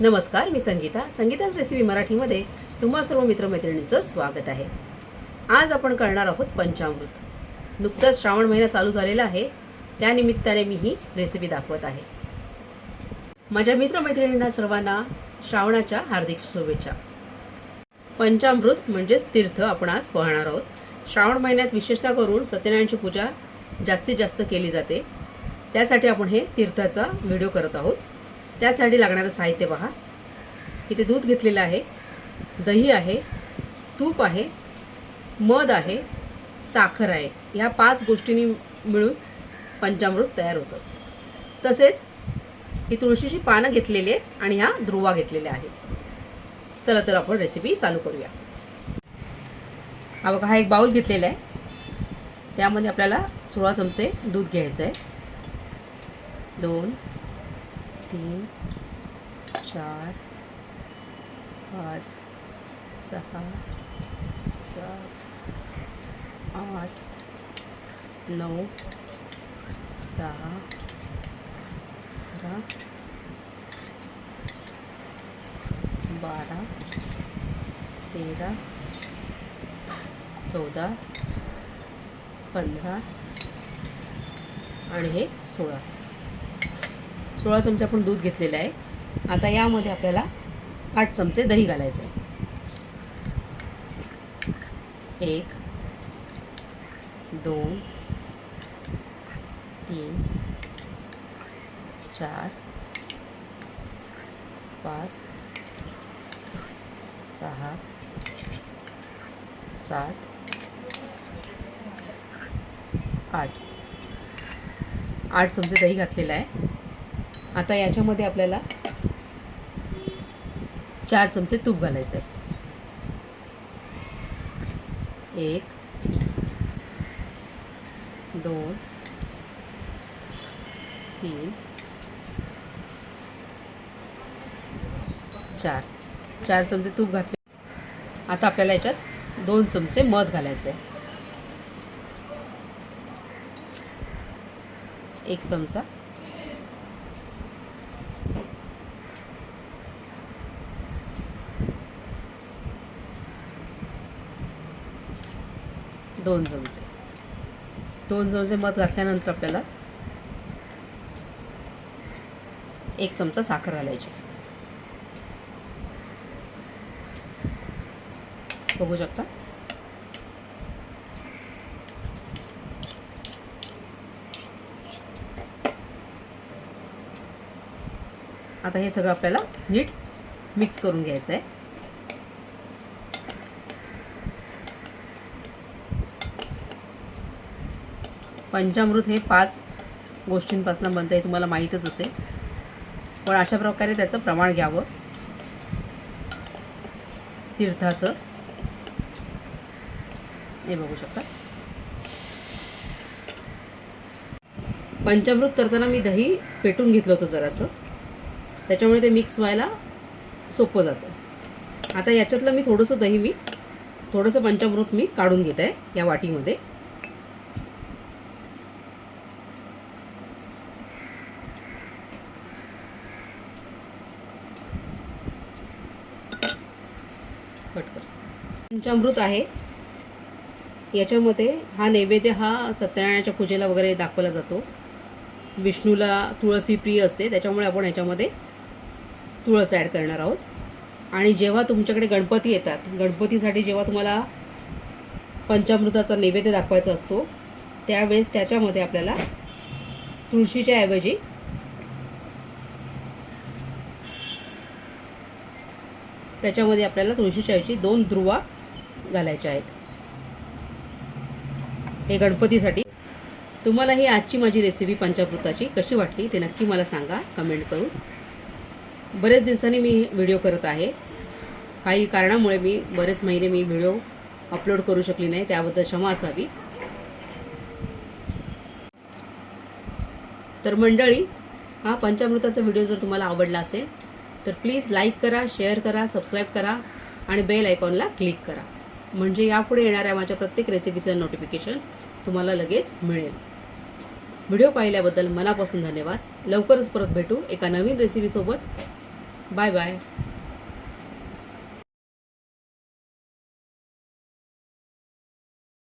नमस्कार मी संगीता. संगीताच रेसिपी मराठीमध्ये तुम्हा सर्व मित्रमैत्रिणींचं स्वागत आहे. आज आपण करणार आहोत पंचामृत. नुकतंच श्रावण महिना चालू झालेला आहे. त्यानिमित्ताने मी ही रेसिपी दाखवत आहे. माझ्या मित्रमैत्रिणींना सर्वांना श्रावणाच्या हार्दिक शुभेच्छा. पंचामृत म्हणजेच तीर्थ आपण आज पाहणार आहोत. श्रावण महिन्यात विशेषतः करून सत्यनारायणची पूजा जास्तीत जास्त केली जाते. त्यासाठी आपण हे तीर्थाचा व्हिडिओ करत आहोत. त्यासाठी लागणारं साहित्य पहा. इथे दूध घेतलेलं आहे. दही आहे तूप आहे मध आहे साखर आहे. ह्या पाच गोष्टींनी मिळून पंचामृत तयार होतं. तसेच ही तुळशीची पानं घेतलेली आहेत आणि ह्या ध्रुवा घेतलेल्या आहेत. चला तर आपण रेसिपी चालू करूया. हा बघा हा एक बाऊल घेतलेला आहे. त्यामध्ये आपल्याला सोळा चमचे दूध घ्यायचं आहे दोन तीन, चार, पाच सहा सात, आठ, नौ दहा अकरा बारा तेरा चौदा पंधरा आणि हे सोळा चमचे आपण दूध घेतलेलं आहे. आता यामध्ये आपल्याला आठ चमचे दही घालायचं आहे. एक दोन तीन चार पाच सहा सात आठ. आठ चमचे दही घातलेलं आहे. आता याच्यामध्ये आपल्याला चार चमचे तूप घालायचं आहे. एक दोन तीन चार. चार चमचे तूप घातले. आता आपल्याला याच्यात दोन चमचे मध घालायचं आहे एक चमचा दोन चमचे दोन चमचे मध घातल्यानंतर आपल्याला एक चमचा साखर घालायची. बघू शकता? आता हे सगळं आपल्याला नीट मिक्स करून घ्यायचं आहे पंचामृत हे पाच गोष्टींपासून बनतं हे तुम्हाला माहीतच असेल. पण अशा प्रकारे त्याचं प्रमाण घ्यावं. तीर्थाचं. हे बघू शकता. पंचामृत करताना मी दही पेटून घेतलं होतं जरासं. त्याच्यामुळे ते मिक्स व्हायला सोपं जातं. आता याच्यातलं मी थोडंसं दही मी थोडंसं पंचामृत मी काढून घेत आहे या वाटीमध्ये कट कर पंचामृत आहे. याच्यामध्ये हा नैवेद्य हा सत्यनारायणाच्या पूजेला वगैरे दाखवला जातो. विष्णूला तुळसी प्रिय असते त्याच्यामुळे आपण याच्यामध्ये तुळस ॲड करणार आहोत. आणि जेव्हा तुमच्याकडे गणपती येतात गणपतीसाठी जेव्हा तुम्हाला पंचामृताचा नैवेद्य दाखवायचा असतो त्यावेळेस त्याच्यामध्ये आपल्याला तुळशीच्या ऐवजी त्याच्यामध्ये आपल्याला तुळशीच्या ऐवजी दोन ध्रुवा घालायच्या आहेत. हे गणपतीसाठी. तुम्हाला ही आजची माझी रेसिपी पंचामृताची कशी वाटली ते नक्की मला सांगा कमेंट करून. बरेच दिवसांनी मी व्हिडिओ करत आहे. काही कारणामुळे मी बरेच महिने मी व्हिडिओ अपलोड करू शकली नाही त्याबद्दल क्षमा असावी. तर मंडळी हा पंचामृताचा व्हिडिओ जर तुम्हाला आवडला असेल तर प्लीज लाईक करा शेअर करा सबस्क्राईब करा आणि बेल आयकॉनला क्लिक करा. म्हणजे यापुढे येणाऱ्या माझ्या प्रत्येक रेसिपीचं नोटिफिकेशन तुम्हाला लगेच मिळेल. व्हिडिओ पाहिल्याबद्दल मनापासून धन्यवाद. लवकरच परत भेटू एका नवीन रेसिपीसोबत बाय बाय